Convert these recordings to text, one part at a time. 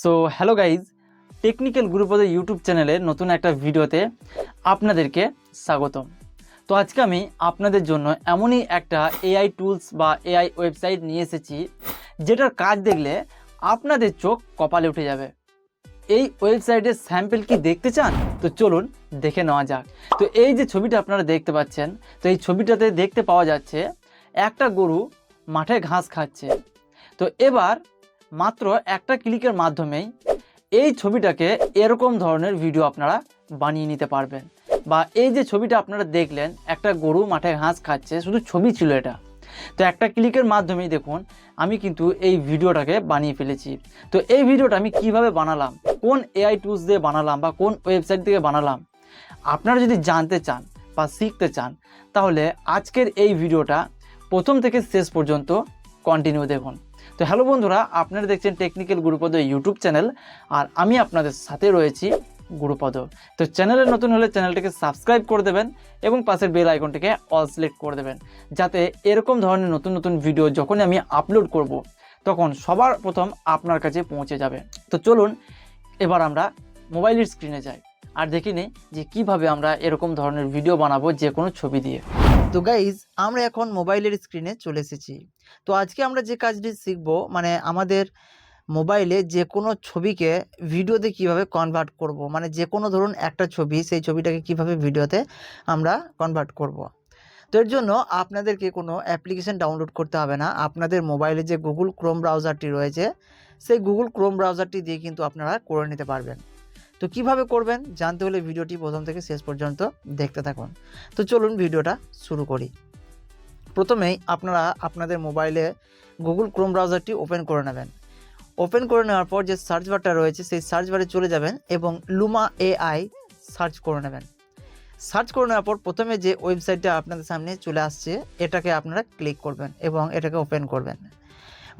So hello guys technical গ্রুপদের YouTube চ্যানেলে নতুন একটা ভিডিওতে আপনাদেরকে স্বাগতম। তো আজকে আমি আপনাদের জন্য এমনই একটা এআই টুলস বা এআই ওয়েবসাইট নিয়ে এসেছি, যেটার কাজ দেখলে আপনাদের চোখ কপালে উঠে যাবে। এই ওয়েবসাইটের স্যাম্পল কি দেখতে চান? তো চলুন দেখে নেওয়া যাক। তো এই যে ছবিটা আপনারা দেখতে পাচ্ছেন, তো এই ছবিটাতে দেখতে পাওয়া যাচ্ছে, একটা গরু মাঠে ঘাস খাচ্ছে। তো এবার মাত্র একটা ক্লিকের মাধ্যমেই এই ছবিটাকে এরকম ধরনের ভিডিও আপনারা বানিয়ে নিতে পারবেন। বা এই যে ছবিটা আপনারা দেখলেন, একটা গরু মাঠে ঘাস খাচ্ছে, শুধু ছবি ছিল এটা। তো একটা ক্লিকের মাধ্যমেই দেখুন, আমি কিন্তু এই ভিডিওটাকে বানিয়ে ফেলেছি। তো এই ভিডিওটা আমি কীভাবে বানালাম, কোন এআই টুলস দিয়ে বানালাম, বা কোন ওয়েবসাইট থেকে বানালাম, আপনারা যদি জানতে চান বা শিখতে চান, তাহলে আজকের এই ভিডিওটা প্রথম থেকে শেষ পর্যন্ত কন্টিনিউ দেখুন। তো হ্যালো বন্ধুরা, আপনারা দেখছেন টেকনিক্যাল গুরুপদ ইউটিউব চ্যানেল আর আমি আপনাদের সাথে রয়েছি গুরুপদ। তো চ্যানেলে নতুন হলে চ্যানেলটিকে সাবস্ক্রাইব করে দেবেন এবং পাশের বেল আইকনটিকে অল সিলেক্ট করে দেবেন, যাতে এরকম ধরনের নতুন নতুন ভিডিও যখনই আমি আপলোড করব, তখন সবার প্রথম আপনার কাছে পৌঁছে যাবে। তো চলুন, এবার আমরা মোবাইলের স্ক্রিনে যাই, আর দেখিনি যে কীভাবে আমরা এরকম ধরনের ভিডিও বানাবো যে কোনো ছবি দিয়ে। তো গাইজ আমরা এখন মোবাইলের স্ক্রিনে চলে এসেছি। তো আজকে আমরা যে কাজটি শিখব মানে আমাদের মোবাইলে যে কোনো ছবিকে ভিডিওতে কীভাবে কনভার্ট করব মানে যে কোনো ধরুন একটা ছবি, সেই ছবিটাকে কীভাবে ভিডিওতে আমরা কনভার্ট করব। তো এর জন্য আপনাদেরকে কোনো অ্যাপ্লিকেশন ডাউনলোড করতে হবে না। আপনাদের মোবাইলে যে গুগল ক্রোম ব্রাউজারটি রয়েছে, সেই গুগল ক্রোম ব্রাউজারটি দিয়ে কিন্তু আপনারা করে নিতে পারবেন। তো কীভাবে করবেন জানতে হলে ভিডিওটি প্রথম থেকে শেষ পর্যন্ত দেখতে থাকুন। তো চলুন ভিডিওটা শুরু করি। প্রথমেই আপনারা আপনাদের মোবাইলে গুগল ক্রোম ব্রাউজারটি ওপেন করে নেবেন। ওপেন করে নেওয়ার পর যে সার্চ বারটা রয়েছে সেই সার্চ বারে চলে যাবেন এবং লুমা এআই সার্চ করে নেবেন। সার্চ করে নেওয়ার পর প্রথমে যে ওয়েবসাইটটা আপনাদের সামনে চলে আসছে, এটাকে আপনারা ক্লিক করবেন এবং এটাকে ওপেন করবেন।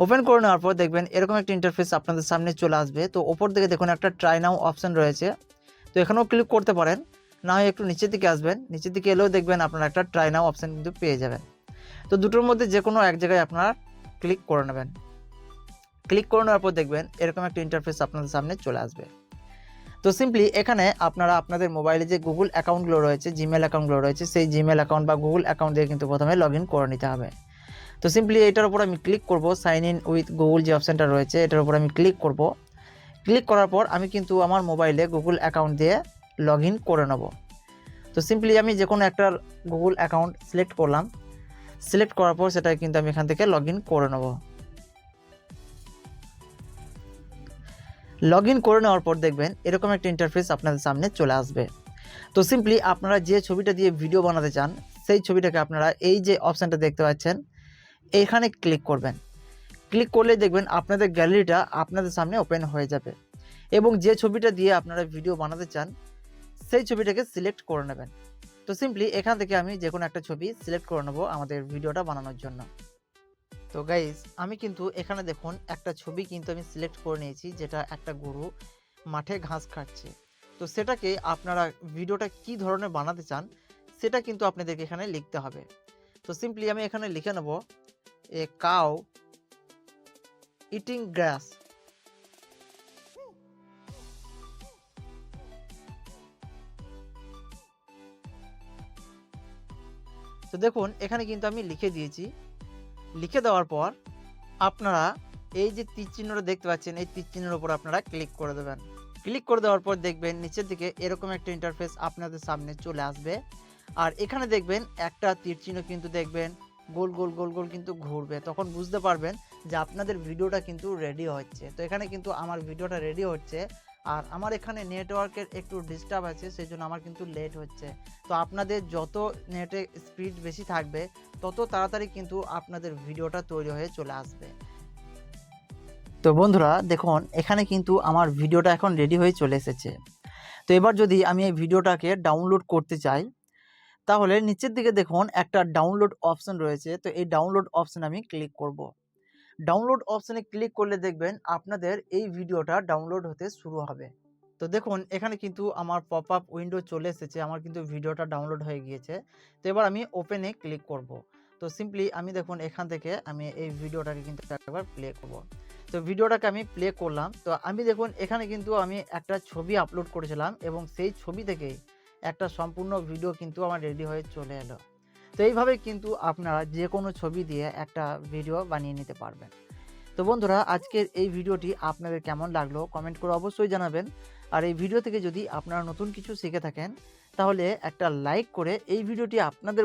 ওপেন করে নেওয়ার পর দেখবেন এরকম একটা ইন্টারফেস আপনাদের সামনে চলে আসবে। তো ওপর দিকে দেখুন একটা ট্রাই নাও অপশান রয়েছে। তো এখানেও ক্লিক করতে পারেন। না হয় একটু নিচের দিকে আসবেন। নিচের দিকে এলেও দেখবেন আপনারা একটা ট্রাই নাও অপশান কিন্তু পেয়ে যাবেন। তো দুটোর মধ্যে যে কোনো এক জায়গায় আপনারা ক্লিক করে নেবেন। ক্লিক করে নেওয়ার পর দেখবেন এরকম একটা ইন্টারফেস আপনাদের সামনে চলে আসবে। তো সিম্পলি এখানে আপনারা আপনাদের মোবাইলে যে গুগল অ্যাকাউন্টগুলো রয়েছে জিমেল অ্যাকাউন্টগুলো রয়েছে, সেই জিমেল অ্যাকাউন্ট বা গুগল অ্যাকাউন্ট দিয়ে কিন্তু প্রথমে লগ করে নিতে হবে। তো সিম্পলি এটার উপর আমি ক্লিক করব সাইন ইন উইথ গুগল যে অপশানটা রয়েছে, এটার উপর আমি ক্লিক করব। ক্লিক করার পর আমি কিন্তু আমার মোবাইলে গুগল অ্যাকাউন্ট দিয়ে লগ করে নেব। তো সিম্পলি আমি যে কোনো একটা গুগল অ্যাকাউন্ট সিলেক্ট করলাম। সিলেক্ট করার পর সেটা কিন্তু আমি এখান থেকে লগ করে নেব। লগ করে নেওয়ার পর দেখবেন এরকম একটা ইন্টারফেস আপনাদের সামনে চলে আসবে। তো সিম্পলি আপনারা যে ছবিটা দিয়ে ভিডিও বানাতে চান, সেই ছবিটাকে আপনারা এই যে অপশানটা দেখতে পাচ্ছেন এইখানে ক্লিক করবেন। ক্লিক করলে দেখবেন আপনাদের গ্যালারিটা আপনাদের সামনে ওপেন হয়ে যাবে এবং যে ছবিটা দিয়ে আপনারা ভিডিও বানাতে চান, সেই ছবিটাকে সিলেক্ট করে নেবেন। তো সিম্পলি এখান থেকে আমি যে কোনো একটা ছবি সিলেক্ট করে নেব আমাদের ভিডিওটা বানানোর জন্য। তো গাইজ আমি কিন্তু এখানে দেখুন একটা ছবি কিন্তু আমি সিলেক্ট করে নিয়েছি, যেটা একটা গরু মাঠে ঘাস খাচ্ছে। তো সেটাকে আপনারা ভিডিওটা কি ধরনের বানাতে চান, সেটা কিন্তু আপনাদেরকে এখানে লিখতে হবে। তো সিম্পলি আমি এখানে লিখে নেব এ কাউ ইটিং গ্রাস তো দেখুন, এখানে কিন্তু আমি লিখে দিয়েছি। লিখে দেওয়ার পর আপনারা এই যে তীর চিহ্নটা দেখতে পাচ্ছেন, এই তীর চিহ্নের উপর আপনারা ক্লিক করে দেবেন। ক্লিক করে দেওয়ার পর দেখবেন নিচের দিকে এরকম একটা ইন্টারফেস আপনাদের সামনে চলে আসবে। আর এখানে দেখবেন একটা তীর চিহ্ন কিন্তু দেখবেন গোল গোল গোল গোল কিন্তু ঘুরবে। তখন বুঝতে পারবেন যে আপনাদের ভিডিওটা কিন্তু রেডি হচ্ছে। তো এখানে কিন্তু আমার ভিডিওটা রেডি হচ্ছে। আর আমার এখানে নেটওয়ার্কের একটু ডিস্টার্ব আছে সেই জন্য আমার কিন্তু লেট হচ্ছে। তো আপনাদের যত নেটে স্পিড বেশি থাকবে, তত তাড়াতাড়ি কিন্তু আপনাদের ভিডিওটা তৈরি হয়ে চলে আসবে। তো বন্ধুরা, দেখুন, এখানে কিন্তু আমার ভিডিওটা এখন রেডি হয়ে চলে এসেছে। তো এবার যদি আমি এই ভিডিওটাকে ডাউনলোড করতে চাই তাহলে নিচের দিকে দেখুন একটা ডাউনলোড অপশন রয়েছে, তো এই ডাউনলোড অপশন আমি ক্লিক করব। ডাউনলোড অপশনে ক্লিক করলে দেখবেন আপনাদের এই ভিডিওটা ডাউনলোড হতে শুরু হবে। তো দেখুন, এখানে কিন্তু আমার পপ আপ উইন্ডো চলে এসেছে, আমার কিন্তু ভিডিওটা ডাউনলোড হয়ে গিয়েছে। তো এবার আমি ওপেনে ক্লিক করব। তো সিম্পলি আমি দেখুন, এখান থেকে আমি এই ভিডিওটাকে কিন্তু একবার প্লে করব। তো ভিডিওটাকে আমি প্লে করলাম, তো আমি দেখুন, এখানে কিন্তু আমি একটা ছবি আপলোড করেছিলাম এবং সেই ছবি থেকেই একটা সম্পূর্ণ ভিডিও কিন্তু আমার রেডি হয়ে চলে এলো। তো এইভাবে কিন্তু আপনারা যে কোনো ছবি দিয়ে একটা ভিডিও বানিয়ে নিতে পারবেন। তো বন্ধুরা, আজকের এই ভিডিওটি আপনাদের কেমন লাগল কমেন্ট করে অবশ্যই জানাবেন। আর এই ভিডিও থেকে যদি আপনারা নতুন কিছু শিখে থাকেন, তাহলে একটা লাইক করে এই ভিডিওটি আপনাদের